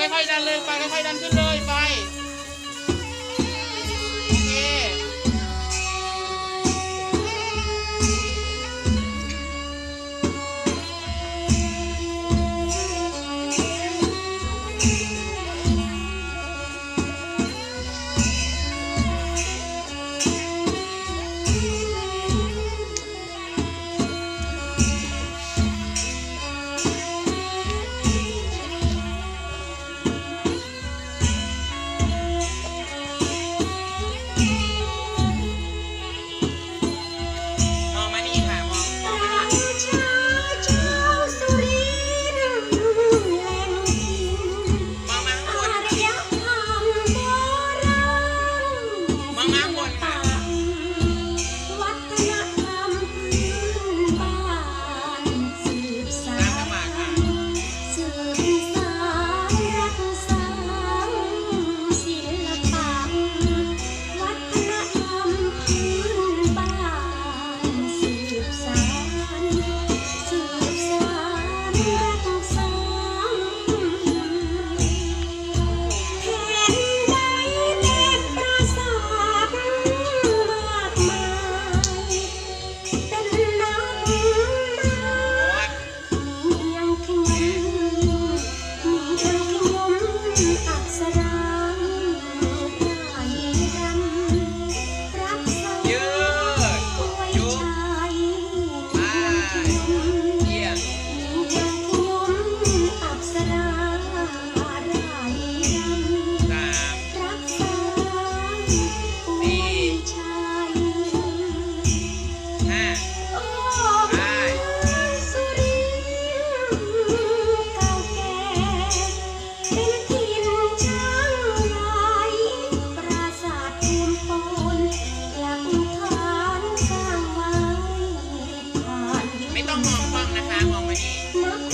ค่อยๆดันเลยไปค่อยๆดันขึ้นเลยไป มองกล้องนะคะ มองมานี่